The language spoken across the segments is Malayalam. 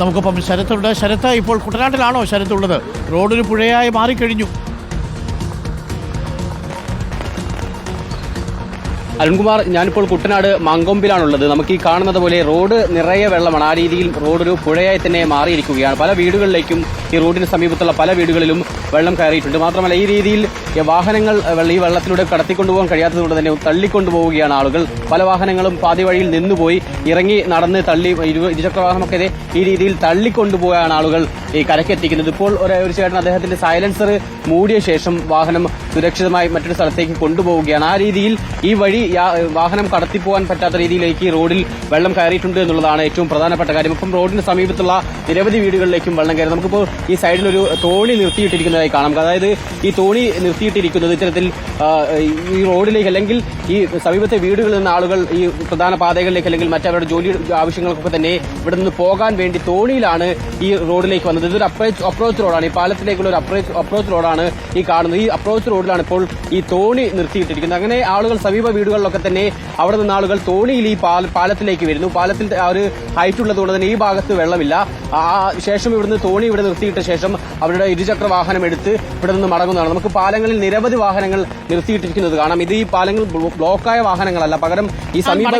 നമുക്കൊപ്പം ശരത്തുണ്ട്. ശരത്ത് ഇപ്പോൾ കുട്ടനാട്ടിലാണോ ശരത്തുള്ളത്? റോഡൊരു പുഴയായി മാറിക്കഴിഞ്ഞു. അരുൺകുമാർ ഞാനിപ്പോൾ കുട്ടനാട് മങ്കൊമ്പിലാണുള്ളത്. നമുക്ക് ഈ കാണുന്നത് പോലെ റോഡ് നിറയെ വെള്ളമാണ്. ആ രീതിയിൽ റോഡ് ഒരു പുഴയായി തന്നെ മാറിയിരിക്കുകയാണ്. പല വീടുകളിലേക്കും ഈ റോഡിന് സമീപത്തുള്ള പല വീടുകളിലും വെള്ളം കയറിയിട്ടുണ്ട്. മാത്രമല്ല ഈ രീതിയിൽ വാഹനങ്ങൾ ഈ വെള്ളത്തിലൂടെ കടത്തിക്കൊണ്ടുപോകാൻ കഴിയാത്തതുകൊണ്ട് തന്നെ തള്ളിക്കൊണ്ടുപോവുകയാണ് ആളുകൾ. പല വാഹനങ്ങളും പാതി വഴിയിൽ നിന്നുപോയി ഇറങ്ങി നടന്ന് തള്ളി ഇരു- ഇരുചക്ര വാഹനമൊക്കെ ഈ രീതിയിൽ തള്ളിക്കൊണ്ടുപോയാണ് ആളുകൾ ഈ കരക്കെത്തിക്കുന്നത് ഇപ്പോൾ ഒരു ചേട്ടൻ അദ്ദേഹത്തിന്റെ സൈലൻസർ മൂടിയ ശേഷം വാഹനം സുരക്ഷിതമായി മറ്റൊരു സ്ഥലത്തേക്ക് കൊണ്ടുപോവുകയാണ്. ആ രീതിയിൽ ഈ വഴി വാഹനം കടത്തിപ്പോകാൻ പറ്റാത്ത രീതിയിലേക്ക് റോഡിൽ വെള്ളം കയറിയിട്ടുണ്ട് എന്നുള്ളതാണ് ഏറ്റവും പ്രധാനപ്പെട്ട കാര്യം. ഇപ്പം റോഡിന് സമീപത്തുള്ള നിരവധി വീടുകളിലേക്കും വെള്ളം കയറി. നമുക്കിപ്പോൾ ഈ സൈഡിൽ ഒരു തോണി നിർത്തിയിട്ടിരിക്കുന്നതായി കാണാം. അതായത് ഈ തോണി നിർത്തിയിട്ടിരിക്കുന്നത് ഇത്തരത്തിൽ ഈ റോഡിലേക്ക് അല്ലെങ്കിൽ ഈ സമീപത്തെ വീടുകളിൽ നിന്ന് ആളുകൾ ഈ പ്രധാന പാതകളിലേക്ക് അല്ലെങ്കിൽ മറ്റവരുടെ ജോലി ആവശ്യങ്ങൾക്കൊക്കെ തന്നെ ഇവിടെ നിന്ന് പോകാൻ വേണ്ടി തോണിയിലാണ് ഈ റോഡിലേക്ക് വന്നത്. ഇതൊരു അപ്രോച്ച് അപ്രോച്ച് റോഡാണ് ഈ പാലത്തിലേക്കുള്ള ഒരു അപ്രോച്ച് അപ്രോച്ച് റോഡാണ് ഈ കാണുന്നത്. ഈ അപ്രോച്ച് റോഡിലാണ് ഇപ്പോൾ ഈ തോണി നിർത്തിയിട്ടിരിക്കുന്നത്. അങ്ങനെ ആളുകൾ സമീപ വീടുകളിലൊക്കെ തന്നെ അവിടെ നിന്ന് ആളുകൾ തോണിയിൽ ഈ പാലത്തിലേക്ക് വരുന്നു. പാലത്തിൽ ആ ഒരു ഹൈറ്റ് ഉള്ളതുകൊണ്ട് തന്നെ ഈ ഭാഗത്ത് വെള്ളമില്ല. ആ ശേഷം ഇവിടുന്ന് തോണി ഇവിടെ നിർത്തിയിട്ട ശേഷം അവരുടെ ഇരുചക്ര വാഹനം എടുത്ത് ഇവിടെ നിന്ന് മടങ്ങുന്നതാണ്. നമുക്ക് പാലങ്ങളിൽ നിരവധി വാഹനങ്ങൾ നിർത്തിയിട്ടിരിക്കുന്നത് കാണാം. ഇത് ഈ പാലങ്ങൾ ബ്ലോക്കായ വാഹനങ്ങളല്ല. പകരം ഈ സമീപ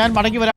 ഞാൻ മടങ്ങി വരാം.